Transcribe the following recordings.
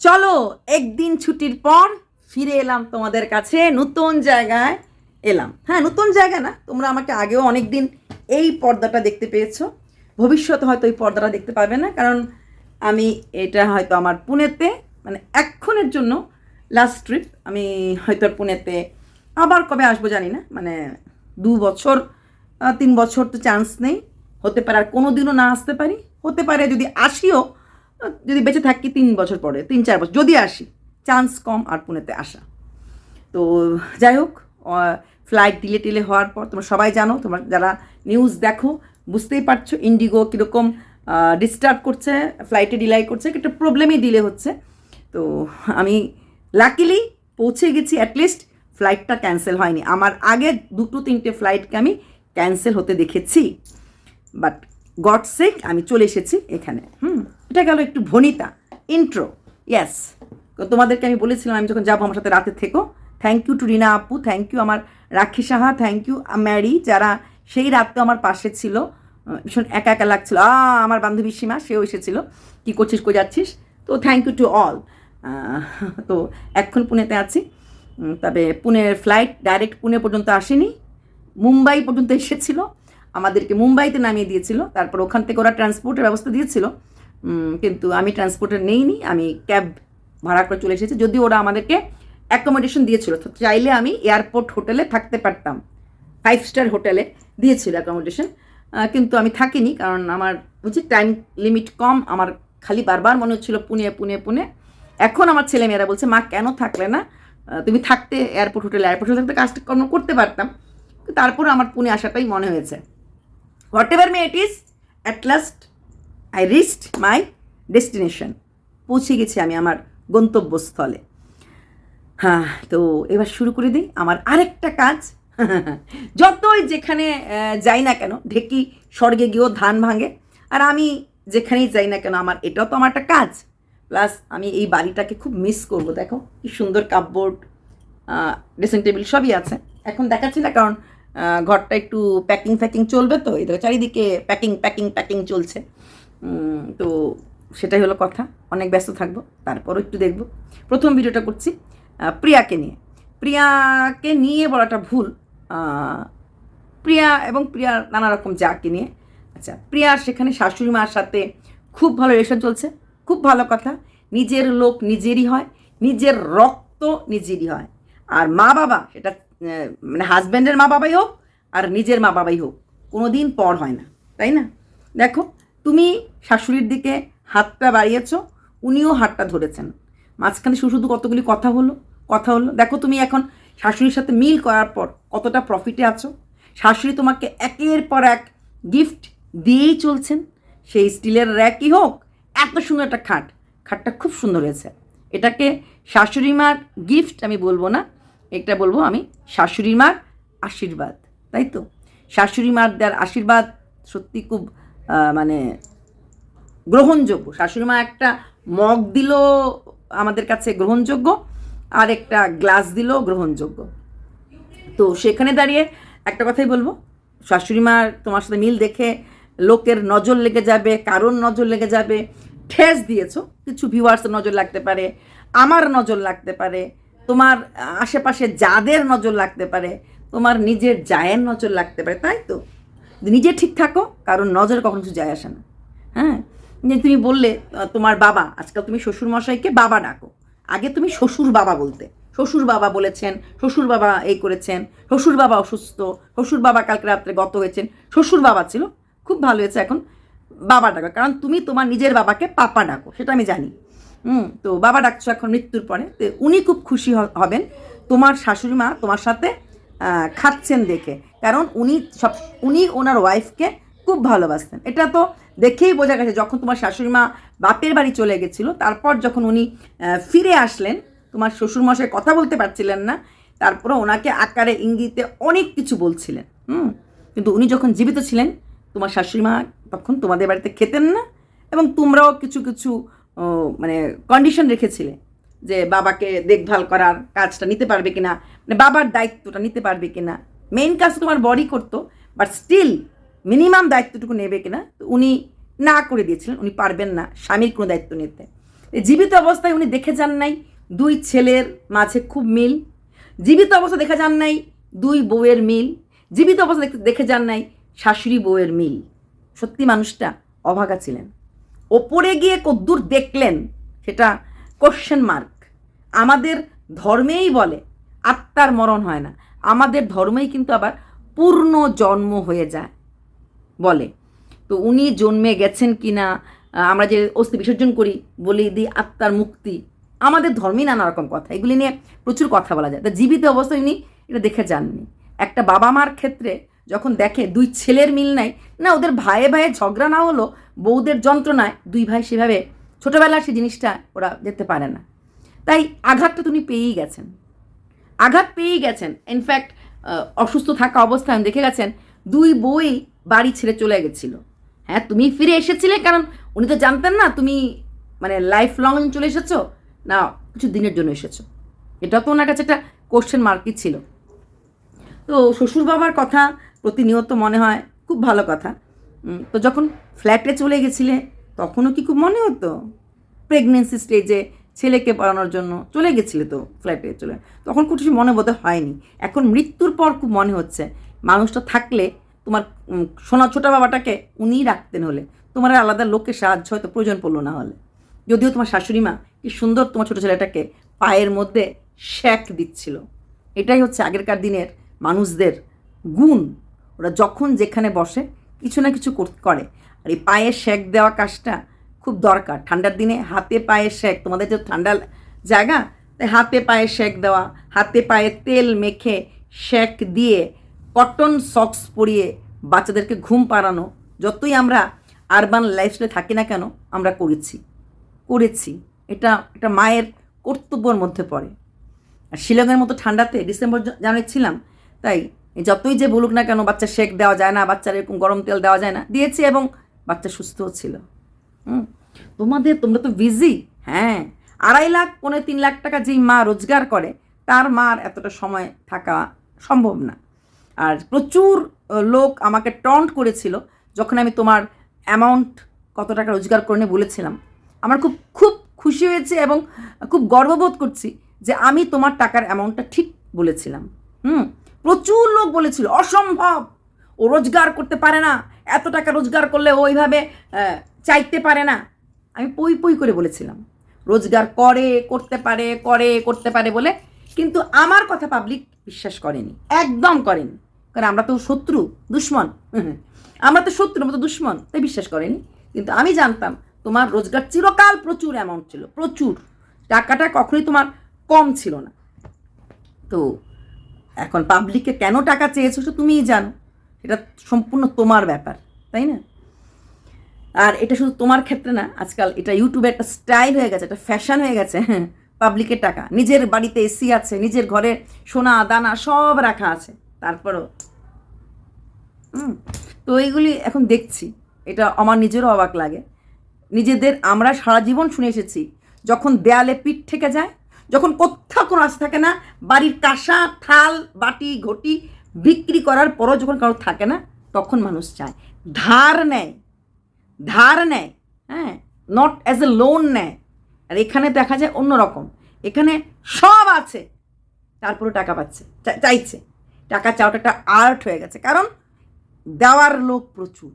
চলো, একদিন ছুটির পর ফিরে এলাম তোমাদের কাছে, নতুন জায়গায় এলাম। হ্যাঁ নতুন জায়গা না, তোমরা আমাকে আগেও অনেক দিন এই পর্দাটা দেখতে পেয়েছ। ভবিষ্যতে হয়তো এই পর্দাটা দেখতে পাবে না, কারণ আমি এটা হয়তো আমার পুনেতে মানে এক্ষণের জন্য লাস্ট ট্রিপ আমি হয়তো পুনেতে আবার কবে আসব জানি না মানে দু বছর তিন বছর তো চান্স নেই। হতে পারে আর কোনো দিনও না আসতে পারি। হতে পারে যদি আসিও যদি বেঁচে থাকি তিন বছর পরে, তিন, চার বছর, যদি আসি চান্স কম আর পুনেতে আসা। তো যাই হোক ফ্লাইট ডিলে টিলে হওয়ার পর তোমরা সবাই জানো, তোমরা যারা নিউজ দেখো, বুঝতেই পারছ ইন্ডিগো কীরকম ডিস্টার্ব করছে ফ্লাইটে ডিলাই করছে, একটা প্রবলেমই ডিলে হচ্ছে। তো আমি লাকিলি পৌঁছে গেছি অ্যাটলিস্ট ফ্লাইটটা ক্যান্সেল হয়নি। আমার আগে দুটো, তিনটে ফ্লাইটকে আমি ক্যান্সেল হতে দেখেছি। বাট গড সেক আমি চলে এসেছি এখানে, হুম। এটা গেল একটু ভনিতা ইন্ট্রো ইয়েস তোমাদেরকে আমি বলেছিলাম, আমি যখন যাব আমার সাথে রাতে থেকো। থ্যাংক ইউ টু রিনা আপু থ্যাংক ইউ আমার রাখি সাহা থ্যাংক ইউ ম্যারি যারা সেই রাতটা আমার পাশে ছিল। ভীষণ একা একা লাগছিল। আ, আমার বান্ধবী সীমা, সেও এসেছিল। কী করছিস কো যাচ্ছিস? তো থ্যাংক ইউ টু অল তো এখন পুনেতে আছি। তবে পুনের ফ্লাইট ডাইরেক্ট পুনে পর্যন্ত আসেনি। মুম্বাই পর্যন্ত এসেছিল। আমাদেরকে মুম্বাইতে নামিয়ে দিয়েছিল। তারপর ওখান থেকে ওরা ট্রান্সপোর্টের ব্যবস্থা দিয়েছিল। কিন্তু আমি ট্রান্সপোর্টের নেইনি, আমি ক্যাব ভাড়া করে চলে এসেছি। যদিও ওরা আমাদেরকে অ্যাকোমোডেশন দিয়েছিল, তো চাইলে আমি এয়ারপোর্ট হোটেলে থাকতে পারতাম। ফাইভ স্টার হোটেলে দিয়েছিল অ্যাকোমোডেশন কিন্তু আমি থাকিনি, কারণ আমার বুঝছি টাইম লিমিট কম, আমার খালি বারবার মনে হচ্ছিল পুনে পুনে পুনে। এখন আমার ছেলেমেয়েরা বলছে, মা, কেন থাকলে না? তুমি থাকতে এয়ারপোর্ট হোটেলে এয়ারপোর্ট হোটেলে থাকতে কাজটা কর্ম করতে পারতাম। তারপর আমার পুনে আসাটাই মনে হয়েছে। Whatever may it is at last I reached my destination পৌঁছে গেছি আমি আমার গন্তব্যস্থলে। হ্যাঁ তো এবার শুরু করে দিই আমার আরেকটা কাজ। যতই যেখানে যাই না কেন, ঢেকি স্বর্গে গিয়েও ধান ভাঙে। আর আমি যেখানেই যাই না কেন, আমার এটাও তো আমার একটা কাজ। প্লাস আমি এই বাড়িটাকে খুব মিস করব, দেখো কি সুন্দর কাপবোর্ড ড্রেসিং টেবিল সবই আছে। এখন দেখাচ্ছি না, কারণ ঘরটা একটু প্যাকিং ফ্যাকিং চলবে তো, এই দেখো চারিদিকে প্যাকিং প্যাকিং প্যাকিং চলছে। তো সেটাই হলো কথা। অনেক ব্যস্ত থাকব, তারপরও একটু দেখব। প্রথম ভিডিওটা করছি প্রিয়াকে নিয়ে। প্রিয়াকে নিয়ে বলাটা ভুল প্রিয়া এবং প্রিয়ার নানা রকম যাকে নিয়ে। আচ্ছা প্রিয়ার সেখানে শাশুড়ি মার সাথে খুব ভালো রিলেশন চলছে, খুব ভালো কথা। নিজের লোক নিজেরই হয়, নিজের রক্ত নিজেরই হয়। আর মা বাবা, সেটা মানে হাজব্যান্ডের মা বাবাই হোক আর নিজের মা বাবাই হোক কোনো দিন পর হয় না, তাই না? দেখো তুমি শাশুড়ির দিকে হাতটা বাড়িয়েছ, উনিও হাতটা ধরেছেন। মাঝখানে শুধু শুধু কতগুলি কথা হলো কথা হলো, দেখো তুমি এখন শাশুড়ির সাথে মিল করার পর কতটা প্রফিটে আছো। শাশুড়ি তোমাকে একের পর এক গিফট দিয়েই চলছেন। সেই স্টিলের র্যাকই হোক, এত সুন্দর একটা খাট। খাটটা খুব সুন্দর হয়েছে। এটাকে শাশুড়ি মার গিফট আমি বলব না, এটা বলব আমি শাশুড়ি মার আশীর্বাদ, তাই তো? শাশুড়ি মার দেওয়ার আশীর্বাদ সত্যি খুব মানে গ্রহণযোগ্য। শাশুড়ি মা একটা মগ দিল আমাদের কাছে গ্রহণযোগ্য, আর একটা গ্লাস দিল গ্রহণযোগ্য। তো সেখানে দাঁড়িয়ে একটা কথাই বলব শাশুড়ি মার তোমার সাথে মিল দেখে লোকের নজর লেগে যাবে, কারোর নজর লেগে যাবে, ঠেস দিয়েছ, কিছু ভিউয়ার্সের নজর লাগতে পারে, আমার নজর লাগতে পারে, তোমার আশেপাশে যাদের নজর লাগতে পারে, তোমার নিজের জায়ের নজর লাগতে পারে, তাই তো? নিজে ঠিক থাকো, কারণ নজর কখনো কিছু যায় আসে না। হ্যাঁ? যে তুমি বললে তোমার বাবা, আজকাল তুমি শ্বশুর মশাইকে বাবা ডাকো। আগে তুমি শ্বশুর বাবা বলতে। শ্বশুর বাবা বলেছেন, শ্বশুর বাবা এই করেছেন, শ্বশুর বাবা অসুস্থ, শ্বশুর বাবা কালকে রাত্রে গত হয়েছেন, শ্বশুর বাবা ছিল। খুব ভালো হয়েছে এখন বাবা ডাকো। কারণ তুমি তোমার নিজের বাবাকে পাপা ডাকো, সেটা আমি জানি। হুম, তো বাবা ডাকছো এখন মৃত্যুর পরে। তো উনি খুব খুশি হবেন। তোমার শাশুড়ি মা তোমার সাথে খাচ্ছেন দেখে। কারণ উনি সব, উনি ওনার ওয়াইফকে খুব ভালোবাসতেন। এটা তো দেখেই বোঝা গেছে, যখন তোমার শাশুড়ি মা বাপের বাড়ি চলে গেছিল, তারপর যখন উনি ফিরে আসলেন, তোমার শ্বশুরমশাই কথা বলতে পারছিলেন না, তারপরে ওনাকে আকারে, ইঙ্গিতে অনেক কিছু বলছিলেন। হুম? কিন্তু উনি যখন জীবিত ছিলেন, তোমার শাশুড়ি মা তখন তোমাদের বাড়িতে খেতেন না, এবং তোমরাও কিছু কিছু মানে কন্ডিশন রেখেছিলে। যে বাবাকে দেখভাল করার কাজটা নিতে পারবে কিনা মানে বাবার দায়িত্বটা নিতে পারবে কিনা। মেইন কাজ তোমার বডি করতো বাট স্টিল মিনিমাম দায়িত্বটুকু নেবে কিনা, তো উনি না করে দিয়েছিলেন, উনি পারবেন না, স্বামীর কোনো দায়িত্ব নিতে। জীবিত অবস্থায় উনি দেখে যান নাই, দুই ছেলের মাঝে খুব মিল। জীবিত অবস্থা দেখে যান নাই, দুই বউয়ের মিল। জীবিত অবস্থা দেখে যান নাই, শাশুড়ি বউয়ের মিল। সত্যি মানুষটা অভাগা ছিলেন। ওপরে গিয়ে কদ্দূর দেখলেন, সেটা কোশ্চেন মার্ক আমাদের ধর্মেই বলে, আত্মার মরণ হয় না। আমাদের ধর্মেই কিন্তু আবার পূর্ণ জন্ম হয়ে যায়, বলে। তো উনি জন্মে গেছেন কি না আমরা যে অস্থি বিসর্জন করি বলি দিই আত্মার মুক্তি। আমাদের ধর্মেই নানা রকম কথা, এগুলি নিয়ে প্রচুর কথা বলা যায়। তা জীবিত অবস্থায় উনি এটা দেখে যাননি। একটা বাবা মার ক্ষেত্রে যখন দেখে দুই ছেলের মিল নাই, না, ওদের ভাইয়ে ভাইয়ে ঝগড়া না হলো, বউদের যন্ত্রণায় দুই ভাই সেভাবে ছোটোবেলার সেই জিনিসটা ওরা যেতে পারে না। তাই আঘাতটা তুমি পেয়েই গেছেন। আঘাত পেয়েই গেছেন। ইনফ্যাক্ট অসুস্থ থাকা অবস্থায় দেখে গেছেন, দুই বই বাড়ি ছেড়ে চলে গেছিল। হ্যাঁ তুমি ফিরে এসেছিলে কারণ উনি তো জানতেন না তুমি মানে লাইফ লং চলে এসেছ, না কিছু দিনের জন্য এসেছ। এটা তো ওনার কাছে একটা কোশ্চেন মার্কই ছিল। তো শ্বশুর বাবার কথা প্রতিনিয়ত মনে হয়, খুব ভালো কথা। তো যখন ফ্ল্যাটে চলে গেছিলে তখনও কি খুব মনে হতো? প্রেগনেন্সি স্টেজে ছেলেকে পড়ানোর জন্য চলে গেছিলে তো ফ্ল্যাটে চলে। তখন খুব কিছু মনে বোধ হয়নি। এখন মৃত্যুর পর খুব মনে হচ্ছে। মানুষটা থাকলে তোমার সোনা ছোটা বাবাটাকে উনিই রাখতেন হলে। তোমার আলাদা লোকের সাহায্য হয়তো প্রয়োজন পড়ল না হলে। যদিও তোমার শাশুড়ি মা কি সুন্দর তোমার ছোটো ছেলেটাকে পায়ের মধ্যে শ্যাক দিচ্ছিল। এটাই হচ্ছে আগেরকার দিনের মানুষদের গুণ। ওরা যখন যেখানে বসে কিছু না কিছু কর- আর এই পায়ে শেক দেওয়া কাজটা খুব দরকার। ঠান্ডার দিনে হাতে পায়ে শেক তোমাদের যে ঠান্ডা জায়গা, তাই হাতে পায়ে শেক দেওয়া, হাতে পায়ে তেল মেখে শেক দিয়ে কটন সক্স পরিয়ে বাচ্চাদেরকে ঘুম পাড়ানো, যতই আমরা আরবান লাইফস্টাইলে থাকি না কেন, আমরা করেছি। করেছি। এটা একটা মায়ের কর্তব্যর মধ্যে পড়ে। আর শিলংয়ের মতো ঠান্ডাতে ডিসেম্বর জানুয়ারি ছিলাম, তাই যতই যে বলুক না কেন, বাচ্চা শেক দেওয়া যায় না, বাচ্চার এরকম গরম তেল দেওয়া যায় না। দিয়েছি এবং বাচ্চা সুস্থও ছিল। হুম? তোমাদের, তোমরা তো বিজি হ্যাঁ। আড়াই লাখ, পৌনে তিন লাখ টাকা যেই মা রোজগার করে, তার মার এতটা সময় থাকা সম্ভব না। আর প্রচুর লোক আমাকে টন্ট করেছিল যখন আমি তোমার অ্যামাউন্ট কত টাকা রোজগার করে বলেছিলাম। আমার খুব খুব খুশি হয়েছে এবং খুব গর্ববোধ করছি যে আমি তোমার টাকার অ্যামাউন্টটা ঠিক বলেছিলাম। হুম? প্রচুর লোক বলেছিল, অসম্ভব! ও রোজগার করতে পারে না। এত টাকা রোজগার করলে ওইভাবে চাইতে পারে না। আমি পই পই করে বলেছিলাম, রোজগার করে, করতে পারে, করে, করতে পারে বলে। কিন্তু আমার কথা পাবলিক বিশ্বাস করেনি, একদম করেনি। কারণ আমরা তো শত্রু, দুশ্মন। আমরা তো শত্রু, আমরা তো দুশ্মন, তাই বিশ্বাস করেনি। কিন্তু আমি জানতাম, তোমার রোজগার চিরকাল প্রচুর অ্যামাউন্ট ছিল, প্রচুর। টাকাটা কখনোই তোমার কম ছিল না। তো এখন পাবলিককে কেন টাকা চেয়েছো সেটা তুমিই জানো। এটা সম্পূর্ণ তোমার ব্যাপার তাই না? আর এটা শুধু তোমার ক্ষেত্রে না আজকাল এটা ইউটিউবে একটা স্টাইল হয়ে গেছে একটা ফ্যাশন হয়ে গেছে হ্যাঁ পাবলিকের টাকা। নিজের বাড়িতে এসি আছে নিজের ঘরে সোনা দানা সব রাখা আছে তারপরও হুম, তো এইগুলি এখন দেখছি এটা আমার নিজেরও অবাক লাগে। নিজেদের আমরা সারা জীবন শুনে এসেছি যখন দেয়ালে পিঠ থেকে যায় যখন কোথাও কোনো আশা থাকে না, বাড়ির কাঁসা, থাল, বাটি, ঘটি বিক্রি করার পরও যখন কারও থাকে না, তখন মানুষ চায়। ধার নেয়। ধার নেয়। হ্যাঁ নট অ্যাজ এ লোন নেয়। আর এখানে দেখা যায় অন্যরকম এখানে সব আছে। তারপরে টাকা পাচ্ছে চাইছে। টাকা চাওয়াটা একটা আর্ট হয়ে গেছে। কারণ দেওয়ার লোক প্রচুর।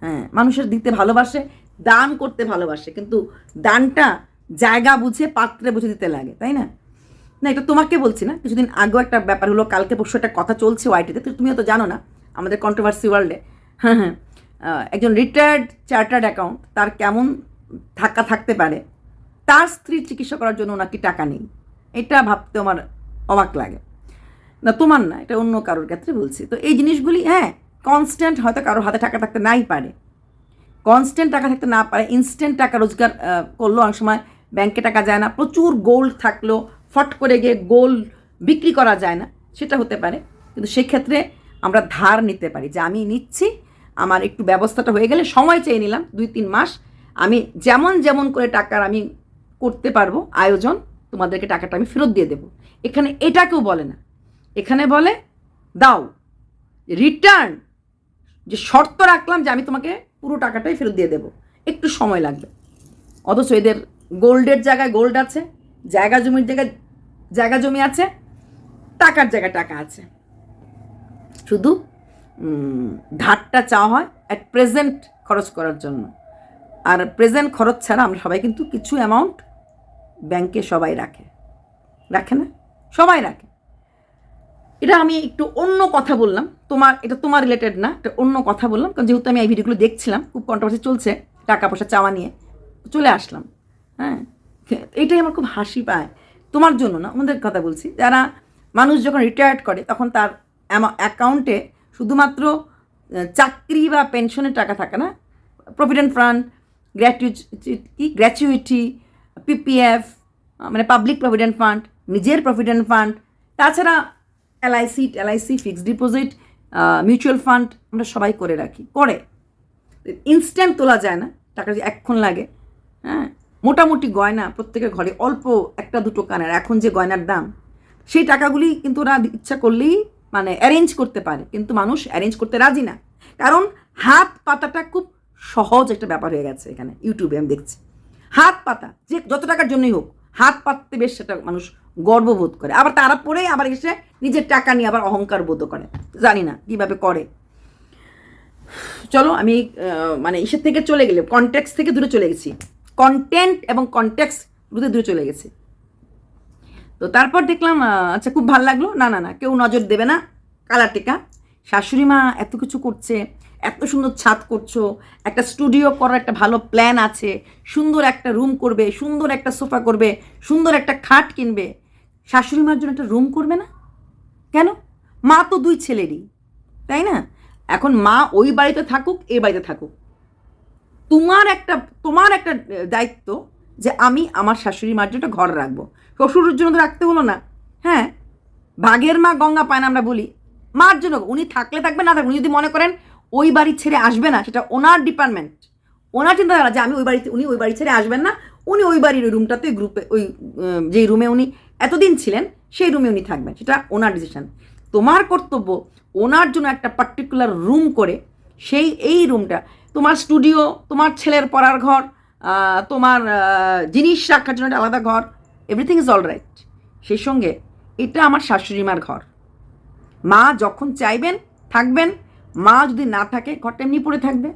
হ্যাঁ মানুষের দিতে ভালোবাসে, দান করতে ভালোবাসে। কিন্তু দানটা জায়গা বুঝে পাত্রে বুঝে দিতে লাগে, তাই না? না, এটা তোমাকে বলছি না। কিছুদিন আগেও একটা ব্যাপার হলো, কালকে পরশু একটা কথা চলছে ওয়াইটিতে তো তুমিও তো জানো না, আমাদের কন্ট্রোভার্সি ওয়ার্ল্ডে হ্যাঁ হ্যাঁ। একজন রিটায়ার্ড চার্টার্ড অ্যাকাউন্ট তার কেমন থাকা থাকতে পারে, তার স্ত্রীর চিকিৎসা করার জন্য নাকি টাকা নেই? এটা ভাবতে আমার অবাক লাগে। না, তোমার না, এটা অন্য কারোর ক্ষেত্রে বলছি। তো এই জিনিসগুলি হ্যাঁ কনস্ট্যান্ট হয়তো কারোর হাতে টাকা থাকতে নাই পারে। কনস্ট্যান্ট টাকা থাকতে না পারে ইনস্ট্যান্ট টাকা রোজগার করল অনেক সময় ব্যাংকে টাকা যায় না, প্রচুর গোল্ড থাকল ফট করে গিয়ে গোল্ড বিক্রি করা যায় না, সেটা হতে পারে। কিন্তু সেক্ষেত্রে আমরা ধার নিতে পারি যে আমি নিচ্ছি, আমার একটু ব্যবস্থাটা হয়ে গেলে সময় চেয়ে নিলাম, দুই তিন মাস। আমি যেমন যেমন করে টাকার আমি করতে পারব, আয়োজন, তোমাদেরকে টাকাটা আমি ফেরত দিয়ে দেবো। এখানে এটা কেউ বলে না। এখানে বলে, দাও রিটার্ন যে শর্ত রাখলাম যে আমি তোমাকে পুরো টাকাটাই ফেরত দিয়ে দেবো। একটু সময় লাগবে। অথচ এদের গোল্ডের জায়গায় গোল্ড আছে, জায়গা জমির জায়গায় জায়গা জমি আছে, টাকার জায়গায় টাকা আছে। শুধু ধারটা চাওয়া হয় অ্যাট প্রেজেন্ট খরচ করার জন্য। আর প্রেজেন্ট খরচ ছাড়া আমরা সবাই কিন্তু কিছু অ্যামাউন্ট ব্যাংকে সবাই রাখে। রাখে না? সবাই রাখে। এটা আমি একটু অন্য কথা বললাম, তোমার, এটা তোমার রিলেটেড না, এটা অন্য কথা বললাম, কারণ যেহেতু আমি এই ভিডিওগুলো দেখছিলাম, খুব কন্ট্রোভার্সি চলছে, টাকা পয়সা চাওয়া নিয়ে, চলে আসলাম। হ্যাঁ? এটাই আমার খুব হাসি পায়। তোমার জন্য না আমাদের কথা বলছি। যারা মানুষ যখন রিটায়ার্ড করে, তখন তার অ্যাকাউন্টে শুধুমাত্র চাকরি বা পেনশনের টাকা থাকে না। প্রভিডেন্ট ফান্ড গ্র্যাচুইটি কি? গ্র্যাচুইটি পিপিএফ মানে পাবলিক প্রভিডেন্ট ফান্ড নিজের প্রভিডেন্ট ফান্ড তাছাড়া LIC LIC fixed deposit mutual fund আমরা সবাই করে রাখি। করে। ইনস্ট্যান্ট তোলা যায় না, টাকা যে এক্ষণ লাগে হ্যাঁ? মোটামুটি গয়না প্রত্যেকের ঘরে অল্প একটা দুটো কানের। এখন যে গয়নার দাম, সেই টাকাগুলি কিন্তু ওরা ইচ্ছা করলেই মানে অ্যারেঞ্জ করতে পারে। কিন্তু মানুষ অ্যারেঞ্জ করতে রাজি না। কারণ হাত পাতাটা খুব সহজ একটা ব্যাপার হয়ে গেছে এখানে, ইউটিউবে আমি দেখছি। হাত পাতা, যে যত টাকার জন্যই হোক, হাত পাততে বেশ সেটা মানুষ গর্ববোধ করে। আবার তারা পরেই আবার এসে নিজের টাকা নিয়ে আবার অহংকার বোধ করে। জানি না কীভাবে করে। চলো আমি মানে ইসের থেকে চলে গেলে কনটেক্স থেকে দূরে চলে গেছি। কন্টেন্ট এবং কন্টেক্স দূরে দূরে চলে গেছে। তো তারপর দেখলাম আচ্ছা খুব ভালো লাগল। না না না, কেউ নজর দেবে না। কালার টেকা। শাশুড়ি মা এত কিছু করছে, এত সুন্দর ছাদ করছ, একটা স্টুডিও করার একটা ভালো প্ল্যান আছে, সুন্দর একটা রুম করবে, সুন্দর একটা সোফা করবে, সুন্দর একটা খাট কিনবে। শাশুড়ি মার জন্য একটা রুম করবে না? কেন? মা তো দুই ছেলেরই, তাই না? এখন মা ওই বাড়িতে থাকুক, এ বাড়িতে থাকুক। তোমার একটা তোমার একটা দায়িত্ব যে আমি আমার শাশুড়ি মার জন্য ঘর রাখব। শ্বশুরের জন্য তো রাখতে হলো না। হ্যাঁ? ভাগের মা গঙ্গা পায় না আমরা বলি। মার জন্য উনি থাকলে থাকবে, না থাকবে উনি যদি মনে করেন ওই বাড়ি ছেড়ে আসবে না, সেটা ওনার ডিপার্টমেন্ট ওনার চিন্তাধারা যে আমি ওই বাড়িতে উনি ওই বাড়ি ছেড়ে আসবেন না, উনি ওই বাড়ির ওই রুমটাতে গ্রুপে ওই যেই রুমে উনি এতদিন ছিলেন, সেই রুমে উনি থাকবেন। সেটা ওনার ডিসিশন তোমার কর্তব্য ওনার জন্য একটা পার্টিকুলার রুম করে সেই, এই রুমটা তোমার স্টুডিও তোমার ছেলের পড়ার ঘর তোমার জিনিস রাখার জন্য একটা আলাদা ঘর এভরিথিং ইজ অল রাইট সেই সঙ্গে এটা আমার শাশুড়ি মার ঘর। মা যখন চাইবেন, থাকবেন, মা যদি না থাকে, ঘরটা এমনি পড়ে থাকবে।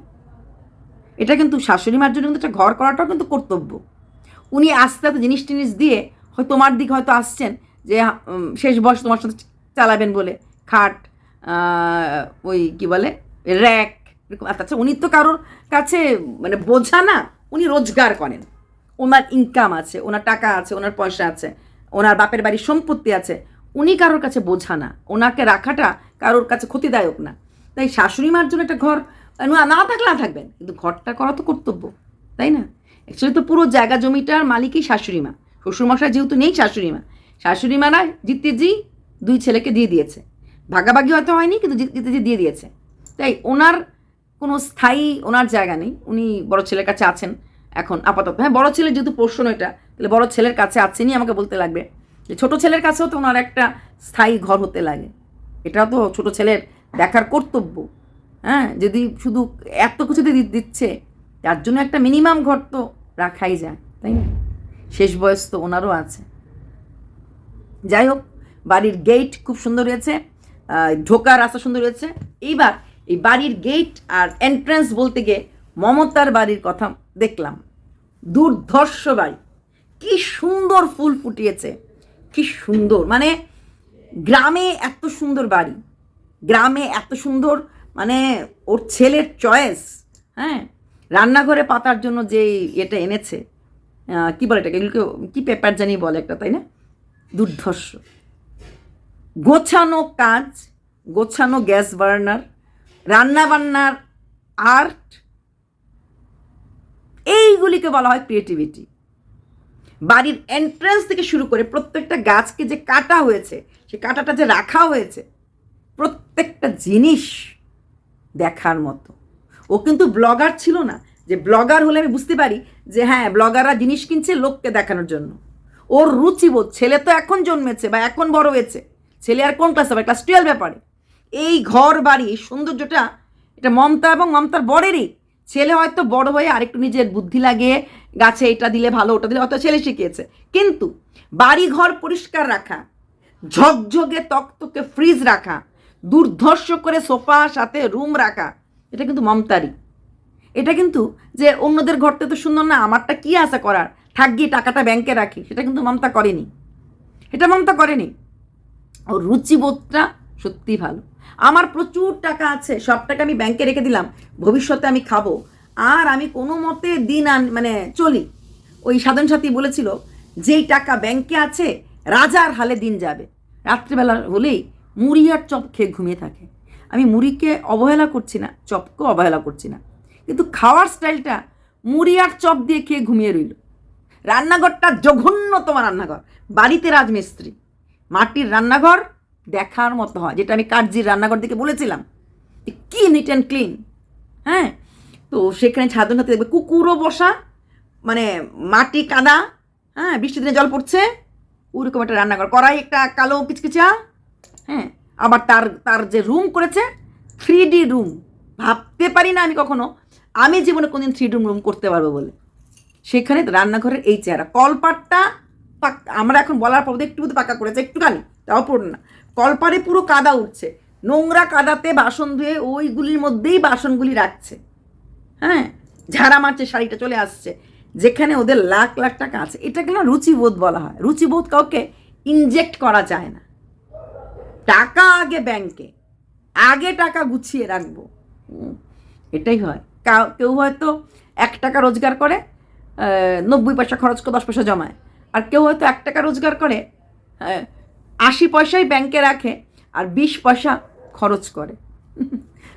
এটা কিন্তু শাশুড়ি মার জন্য কিন্তু একটা ঘর করাটাও কিন্তু কর্তব্য। উনি আস্তে আস্তে জিনিস টিনিস দিয়ে হয়তো তোমার দিকে হয়তো আসছেন যে শেষ বয়স তোমার সাথে চালাবেন বলে। খাট ওই কি বলে? র্যাক এরকম আচ্ছা আচ্ছা, উনি তো কারোর কাছে মানে বোঝা না উনি রোজগার করেন। ওনার ইনকাম আছে ওনার টাকা আছে ওনার পয়সা আছে ওনার বাপের বাড়ির সম্পত্তি আছে উনি কারোর কাছে বোঝা না। ওনাকে রাখাটা কারোর কাছে ক্ষতিদায়ক না। তাই শাশুড়ি মার জন্য একটা ঘর না থাকলে না থাকবেন কিন্তু ঘরটা করা তো কর্তব্য তাই না? অ্যাকচুয়ালি তো পুরো জায়গা জমিটার মালিকই শাশুড়ি মা। শ্বশুরমশাই যেহেতু নেই শাশুড়ি মা। শাশুড়ি মারা জিতেজি দুই ছেলেকে দিয়ে দিয়েছে। ভাগাভাগি হয়তো হয়নি কিন্তু জিত- জিতেজি দিয়ে দিয়েছে। তাই ওনার কোনো স্থায়ী ওনার জায়গা নেই, উনি বড় ছেলের কাছে আছেন এখন, আপাতত। হ্যাঁ বড় ছেলের যেহেতু প্রশ্ন এটা, তাহলে বড় ছেলের কাছে আছেনই আমাকে বলতে লাগবে। যে ছোট ছেলের কাছেও তো ওনার একটা স্থায়ী ঘর হতে লাগে। এটা তো ছোট ছেলের দেখার কর্তব্য। হ্যাঁ যদি শুধু এত কিছু দিয়ে দি- দিচ্ছে, তার জন্য একটা মিনিমাম ঘর তো রাখাই যায়, তাই না? শেষ বয়স তো ওনারও আছে। যাই হোক, বাড়ির গেট খুব সুন্দর হয়েছে ঢোকার রাস্তা সুন্দর হয়েছে এইবার এই বাড়ির গেট আর এন্ট্রান্স বলতে গিয়ে মমতার বাড়ির কথা দেখলাম। দুর্ধর্ষ বাড়ি। কি সুন্দর ফুল ফুটিয়েছে। কি সুন্দর। মানে গ্রামে এত সুন্দর বাড়ি। গ্রামে এত সুন্দর মানে ওর ছেলের চয়েস হ্যাঁ? রান্নাঘরে পাতার জন্য যে এটা এনেছে কি বলে এটাকে? এগুলোকে কি পেপার জানি বলে একটা, তাই না? দুর্ধর্ষ। গোছানো কাজ গোছানো গ্যাস বার্নার রান্নাবান্নার আর্ট, এইগুলিকে বলা হয় ক্রিয়েটিভিটি। বাড়ির এন্ট্রান্স থেকে শুরু করে প্রত্যেকটা গাছকে যে কাটা হয়েছে, সে কাটাটা যে রাখা হয়েছে, প্রত্যেকটা জিনিস দেখার মতো। ও কিন্তু ব্লগার ছিল না। যে ব্লগার হলে আমি বুঝতে পারি যে হ্যাঁ ব্লগাররা জিনিস কিনছে লোককে দেখানোর জন্য। ওর রুচিবোধ ছেলে তো এখন জন্মেছে বা এখন বড় হয়েছে। ছেলে আর কোন ক্লাসে হবে? ক্লাস টুয়েলভ ব্যাপারে এই ঘর বাড়ি, এই সৌন্দর্যটা, এটা মমতা এবং মমতার বরেরই। ছেলে হয়তো বড় হয়ে আরেকটু নিজের বুদ্ধি লাগিয়ে গাছে এটা দিলে ভালো, ওটা দিলে, হয়তো ছেলে শিখিয়েছে। কিন্তু বাড়ি ঘর পরিষ্কার রাখা, ঝকঝকে তকতকে ফ্রিজ রাখা, দুর্ধর্ষ করে সোফা সাথে রুম রাখা, এটা কিন্তু মমতারি এটা কিন্তু যে অন্যদের ঘরতে তো সুন্দর না, আমারটা কি আশা করার? থাক গিয়ে টাকাটা ব্যাংকে রাখি, সেটা কিন্তু মমতা করেনি। এটা মমতা করেনি। ওর রুচিবোধটা সত্যিই ভালো। আমার প্রচুর টাকা আছে, সব টাকা আমি ব্যাংকে রেখে দিলাম, ভবিষ্যতে আমি খাব। আর আমি কোনো মতে দিন আন মানে চলি। ওই সাধন সাথী বলেছিল, যেই টাকা ব্যাংকে আছে, রাজার হালে দিন যাবে। রাত্রিবেলা হলেই মুড়ি আর চপ খেয়ে ঘুমিয়ে থাকে। আমি মুড়িকে অবহেলা করছি না, চপকেও অবহেলা করছি না। কিন্তু খাওয়ার স্টাইলটা মুড়ি আর চপ দিয়ে খেয়ে ঘুমিয়ে রইল। রান্নাঘরটা জঘন্যতম রান্নাঘর, বাড়িতে রাজমিস্ত্রি। মাটির রান্নাঘর দেখার মতো হয়, যেটা আমি কার্জির রান্নাঘর থেকে বলেছিলাম। কি নিট অ্যান্ড ক্লিন হ্যাঁ? তো সেখানে হাতে দেখবে কুকুরও বসা মানে মাটি কাদা হ্যাঁ বৃষ্টির দিনে জল পড়ছে, ওরকম একটা রান্নাঘর। করাই একটা কালো কিচকিচা হ্যাঁ? আবার তার তার যে রুম করেছে থ্রি ডি রুম ভাবতে পারি না আমি কখনো, আমি জীবনে কোনদিন থ্রি ডি রুম করতে পারব বলে। সেখানে রান্নাঘরের এই চেহারা। কলপাটটা পাক- আমরা এখন বলার পর একটু পাকা করেছে, একটুখানি, তাও পুরো না। কলপারে পুরো কাদা উঠছে। নোংরা কাদাতে বাসন ধুয়ে ওইগুলির মধ্যেই বাসনগুলি রাখছে। হ্যাঁ? ঝাড়া মারছে শাড়িটা চলে আসছে। যেখানে ওদের লাখ লাখ টাকা আছে। এটাকে না রুচিবোধ বলা হয়। রুচিবোধ কাউকে ইনজেক্ট করা যায় না। টাকা আগে ব্যাংকে। আগে টাকা গুছিয়ে রাখব। এটাই হয়। কাউ- হয়তো এক টাকা রোজগার করে নব্বই পয়সা খরচ করে দশ পয়সা জমায়। আর কেউ হয়তো এক টাকা রোজগার করে আহ, আশি পয়সাই ব্যাংকে রাখে আর বিশ পয়সা খরচ করে।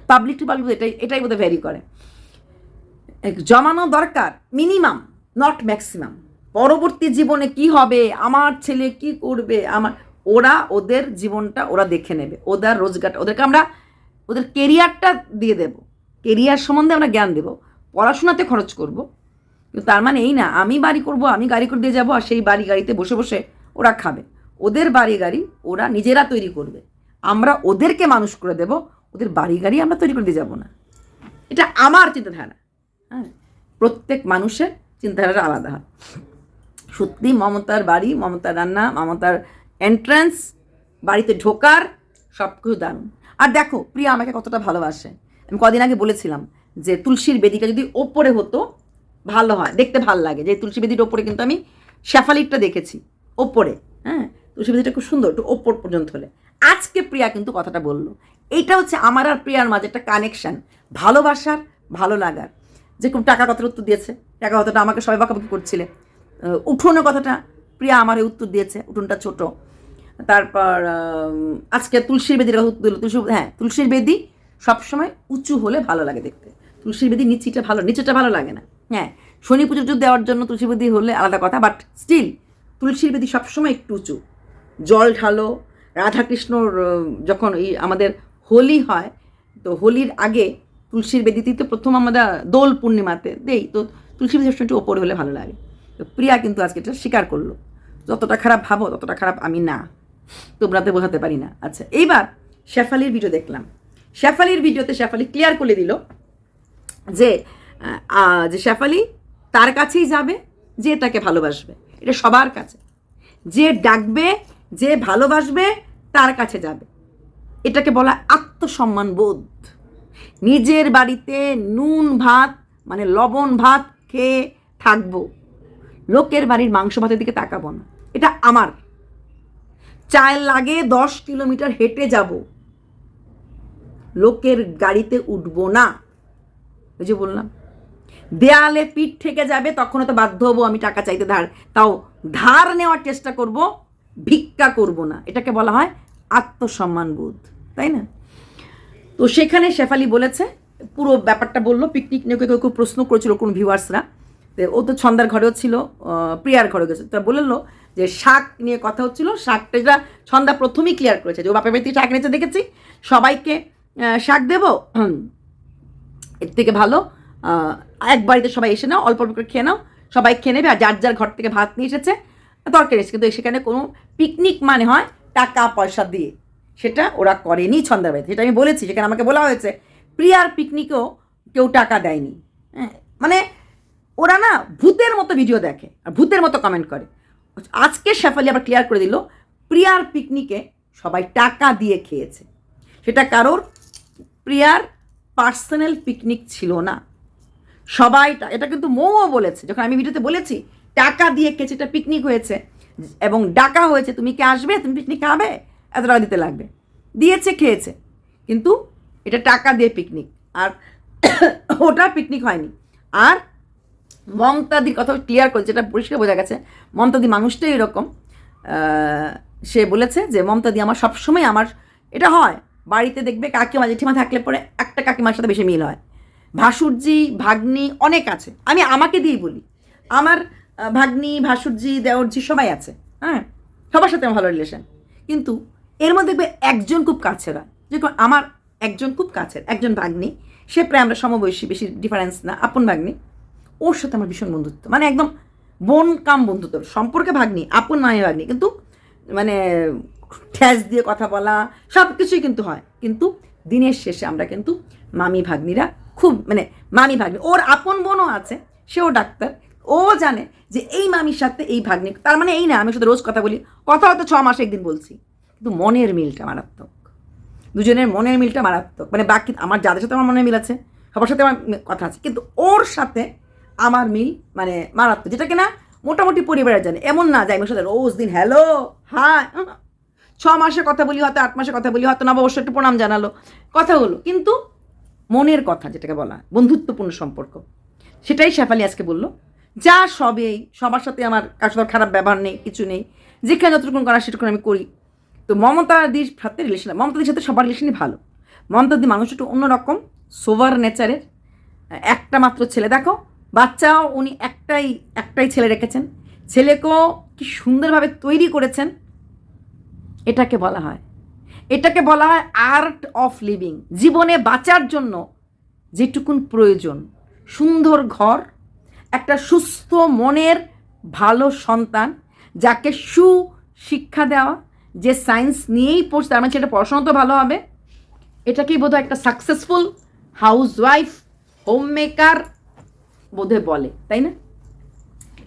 পাবলিক টু পাবলিক এটাই এটাই বোধহয় ভ্যারি করে। জমানো দরকার মিনিমাম নট ম্যাক্সিমাম পরবর্তী জীবনে কি হবে, আমার ছেলে কি করবে, আমার, ওরা ওদের জীবনটা ওরা দেখে নেবে, ওদের রোজগারটা, ওদেরকে আমরা, ওদের কেরিয়ারটা দিয়ে দেব। কেরিয়ার সম্বন্ধে আমরা জ্ঞান দেব। পড়াশোনাতে খরচ করব। কিন্তু তার মানে এই না, আমি বাড়ি করব, আমি গাড়ি করে দিয়ে যাব, আর সেই বাড়ি গাড়িতে বসে বসে ওরা খাবে। ওদের বাড়ি গাড়ি ওরা নিজেরা তৈরি করবে। আমরা ওদেরকে মানুষ করে দেব, ওদের বাড়ি গাড়ি আমরা তৈরি করে দিয়ে যাব না। এটা আমার চিন্তাধারা। হ্যাঁ প্রত্যেক মানুষের চিন্তাধারাটা আলাদা। হয় সত্যি মমতার বাড়ি, মমতার রান্না, মমতার এন্ট্রান্স বাড়িতে ঢোকার সব কিছু দারুণ। আর দেখো, প্রিয়া আমাকে কতটা ভালোবাসে। আমি কদিন আগে বলেছিলাম যে তুলসীর বেদিটা যদি ওপরে হতো, ভালো হয়, দেখতে ভালো লাগে। যে তুলসী বেদির ওপরে কিন্তু আমি শেফালিটটা দেখেছি, ওপরে। হ্যাঁ তুলসী বেদিটা খুব সুন্দর একটু ওপর পর্যন্ত হলে। আজকে প্রিয়া কিন্তু কথাটা বলল এইটা হচ্ছে আমার আর প্রিয়ার মাঝে একটা কানেকশান ভালোবাসার ভালো লাগার। যে কোন টাকা কতটা উত্তর দিয়েছে টাকা কতটা আমাকে সবাই বাঁকাবাকি করছিলে। আহ, উঠোনের কথাটা প্রিয়া আমার উত্তর দিয়েছে উঠোনটা ছোট। তারপর আজকে তুলসীর বেদির কথা উত্তর দিল। তুলসী হ্যাঁ তুলসীর বেদি সবসময় উঁচু হলে ভালো লাগে দেখতে। তুলসীর বেদি নিচিটা ভালো নিচেটা ভালো লাগে না। হ্যাঁ শনি পুজো টুজো দেওয়ার জন্য তুলসী বেদি হলে আলাদা কথা বাট স্টিল তুলসীর বেদি সবসময় একটু উঁচু। জল ঢালো। রাধাকৃষ্ণর যখন এই আমাদের হোলি হয়, তো হোলির আগে তুলসীর বেদিতেই তো প্রথম আমরা দোল পূর্ণিমাতে দেই, তো তুলসী বেদি একটু ওপরে হলে ভালো লাগে। তো প্রিয়া কিন্তু আজকে এটা স্বীকার করল, যতটা খারাপ ভাবো, ততটা খারাপ আমি না, তোমরা তো বোঝাতে পারি না। আচ্ছা এইবার শেফালির ভিডিও দেখলাম। শেফালির ভিডিওতে শেফালি ক্লিয়ার করে দিল যে যে শেফালি তার কাছেই যাবে, যে তাকে ভালোবাসবে, এটা সবার কাছে। যে ডাকবে যে ভালোবাসবে তার কাছে যাবে। এটাকে বলা আত্মসম্মান বোধ নিজের বাড়িতে নুন ভাত মানে লবণ ভাত খেয়ে থাকব। লোকের বাড়ির মাংস ভাতের দিকে তাকাবো না। এটা আমার। চায় লাগে দশ কিলোমিটার হেঁটে যাব। লোকের গাড়িতে উঠব না। ওই যে বললাম। দেয়ালে পিঠ থেকে যাবে তখন তো বাধ্য হব আমি টাকা চাইতে ধার। তাও ধার নেওয়ার চেষ্টা করব ভিক্ষা করব না। এটাকে বলা হয় আত্মসম্মান বোধ, তাই না? তো সেখানে শেফালি বলেছে, পুরো ব্যাপারটা বলল পিকনিক নিয়ে কেউ কেউ প্রশ্ন করেছিল কোন ভিউয়ার্সরা ও তো ছন্দার ঘরেও ছিল প্রিয়ার ঘরে গেছে। তা বলল যে শাক নিয়ে কথা হচ্ছিল, শাকটা যা ছন্দা প্রথমেই ক্লিয়ার করেছে যে ও বাপের বাড়িতে শাক এনেছে, দেখেছি? সবাইকে শাক দেবো? এর থেকে ভালো এক বাড়িতে সবাই এসে নাও, অল্প অল্প করে খেয়ে নাও, সবাই খেয়ে নেবে, আর যার যার ঘর থেকে ভাত নিয়ে এসেছে তরকারি এসেছে কিন্তু সেখানে কোনো পিকনিক মানে হয় টাকা পয়সা দিয়ে। সেটা ওরা করেনি ছন্দার বাড়িতে সেটা আমি বলেছি, সেখানে আমাকে বলা হয়েছে, প্রিয়ার পিকনিকেও কেউ টাকা দেয়নি। হ্যাঁ মানে ওরা না ভূতের মতো ভিডিও দেখে আর ভূতের মতো কমেন্ট করে। আজকে শেফালি আবার ক্লিয়ার করে দিল, প্রিয়ার পিকনিকে সবাই টাকা দিয়ে খেয়েছে। সেটা কারোর, প্রিয়ার পার্সোনাল পিকনিক ছিল না। সবাই এটা কিন্তু মৌও বলেছে। যখন আমি ভিডিওতে বলেছি টাকা দিয়ে এটা পিকনিক হয়েছে। এবং ডাকা হয়েছে, তুমি কি আসবে? তুমি পিকনিক খাবে? এত টাকা দিতে লাগবে। দিয়েছে, খেয়েছে। কিন্তু এটা টাকা দিয়ে পিকনিক আর ওটা পিকনিক হয়নি। আর মমতাদির কথা ক্লিয়ার করে যেটা পরিষ্কার বোঝা গেছে, মমতাদি মানুষটাই এরকম। সে বলেছে যে, মমতাদি আমার সবসময় আমার এটা হয়। বাড়িতে দেখবে কাকিমা, জেঠিমা থাকলে পরে একটা কাকিমার সাথে বেশি মিল হয়। ভাসুরজি, ভাগ্নি অনেক আছে। আমি আমাকে দিয়েই বলি। আমার ভাগ্নি, ভাসুরজি, দেওরজি সবাই আছে হ্যাঁ? সবার সাথে আমার ভালো রিলেশন কিন্তু এর মধ্যে দেখবে একজন খুব কাছের যেরকম আমার একজন খুব কাছের, একজন ভাগ্নি, সে প্রায় আমরা সমবয়সী, বেশি ডিফারেন্স না, আপন ভাগ্নি। ওর সাথে আমার ভীষণ বন্ধুত্ব। মানে একদম বোন কাম বন্ধুত্ব। সম্পর্কে ভাগ্নি, আপন মায়ে ভাগ্নি, কিন্তু মানে ঠ্যাস দিয়ে কথা বলা সব কিছুই কিন্তু হয়। কিন্তু দিনের শেষে আমরা কিন্তু মামি ভাগ্নিরা খুব মানে মামি ভাগ্নি, ওর আপন বোনও আছে, সেও ডাক্তার। ও জানে যে এই মামির সাথে এই ভাগ্নি, তার মানে এই না, আমি শুধু রোজ কথা বলি। কথা হয়তো ছ মাসে একদিন বলছি। কিন্তু মনের মিলটা মারাত্মক। দুজনের মনের মিলটা মারাত্মক। মানে বাকি আমার যাদের সাথে আমার মনের মিল আছে, সবার সাথে আমার কথা আছে। কিন্তু ওর সাথে আমার মিল মানে মারাত্মক। যেটা কিনা মোটামুটি পরিবারের জানে। এমন না যে আমি সাথে রোজ দিন হ্যালো হাই ছ মাসে কথা বলি হয়তো, আট মাসে কথা বলি হয়তো নববর্ষ একটু প্রণাম জানালো। কথা হলো। কিন্তু মনের কথা, যেটাকে বলা বন্ধুত্বপূর্ণ সম্পর্ক। সেটাই শেফালি আজকে বলল। যা সবেই, সবার সাথে আমার কার সাথে খারাপ ব্যবহার নেই, কিছু নেই। যেখানে যতটুকু করা সেটুকু আমি করি। তো মমতাদির সাথে রিলেশন মমতাদির সাথে সবার রিলেশনই ভালো। মমতাদি মানুষ একটু অন্যরকম সোভার নেচারের একটা মাত্র ছেলে, দেখো, বাচ্চাও উনি একটাই একটাই ছেলে রেখেছেন। ছেলেকেও কি সুন্দরভাবে তৈরি করেছেন, এটাকে বলা হয়। এটাকে বলা হয় আর্ট অফ লিভিং জীবনে বাঁচার জন্য যেটুকুন প্রয়োজন। সুন্দর ঘর একটা সুস্থ মনের ভালো সন্তান যাকে সুশিক্ষা দেওয়া, যে সায়েন্স নিয়েই পড়ছে, তার মানে সেটা পড়াশোনা তো ভালো হবে। এটাকেই বোধহয় একটা successful house wife home maker বোধহয় বলে, তাই না?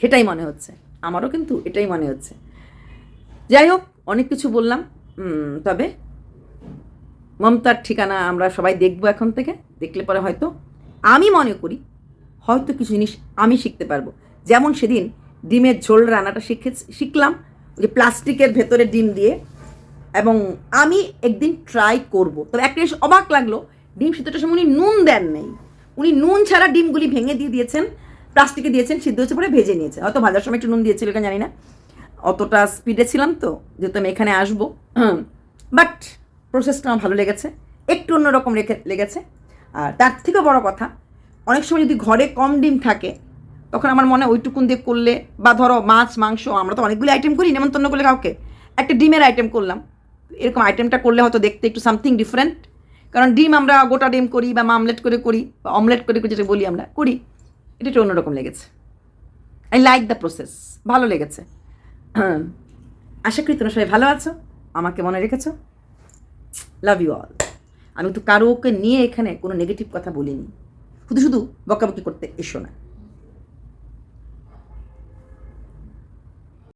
সেটাই মনে হচ্ছে। আমারও কিন্তু এটাই মনে হচ্ছে। যাই হোক, অনেক কিছু বললাম। তবে মমতার ঠিকানা আমরা সবাই দেখব এখন থেকে। দেখলে পরে হয়তো আমি মনে করি হয়তো কিছু জিনিস আমি শিখতে পারব। যেমন সেদিন ডিমের ঝোল রান্নাটা শিখে শিখলাম যে প্লাস্টিকের ভেতরে ডিম দিয়ে এবং আমি একদিন ট্রাই করব। তবে একটা জিনিস অবাক লাগল, ডিম সিদ্ধটার সময় উনি নুন দেন নেই। উনি নুন ছাড়া ডিমগুলি ভেঙে দিয়ে দিয়েছেন, প্লাস্টিকে দিয়েছেন, সিদ্ধ হচ্ছে পরে ভেজে নিয়েছে। হয়তো ভাজার সময় একটু নুন দিয়েছিল কেন জানি না। অতটা স্পিডে ছিলাম তো, যেহেতু আমি এখানে আসব। বাট প্রসেসটা আমার ভালো লেগেছে। একটু অন্যরকম লেগেছে। আর তার থেকেও বড় কথা অনেক সময় যদি ঘরে কম ডিম থাকে, তখন আমার মনে হয় ওইটুকুন দিয়ে করলে, বা ধরো মাছ, মাংস, আমরা তো অনেকগুলো আইটেম করি, নেমন্তন্ন করলে কাউকে। একটা ডিমের আইটেম করলাম, এরকম আইটেমটা করলে হয়তো দেখতে একটু সামথিং ডিফারেন্ট কারণ ডিম আমরা গোটা ডিম করি, বা মামলেট করে করি, বা অমলেট করে যেটা বলি আমরা, করি। এটা একটু অন্যরকম লেগেছে। আই লাইক দ্য প্রসেস ভালো লেগেছে। আশা করি তোমরা সবাই ভালো আছো, আমাকে মনে রেখেছো। লাভ ইউ অল আমি তো কারোকে নিয়ে এখানে কোনো নেগেটিভ কথা বলিনি। শুধু শুধু বকাবকি করতে এসো না।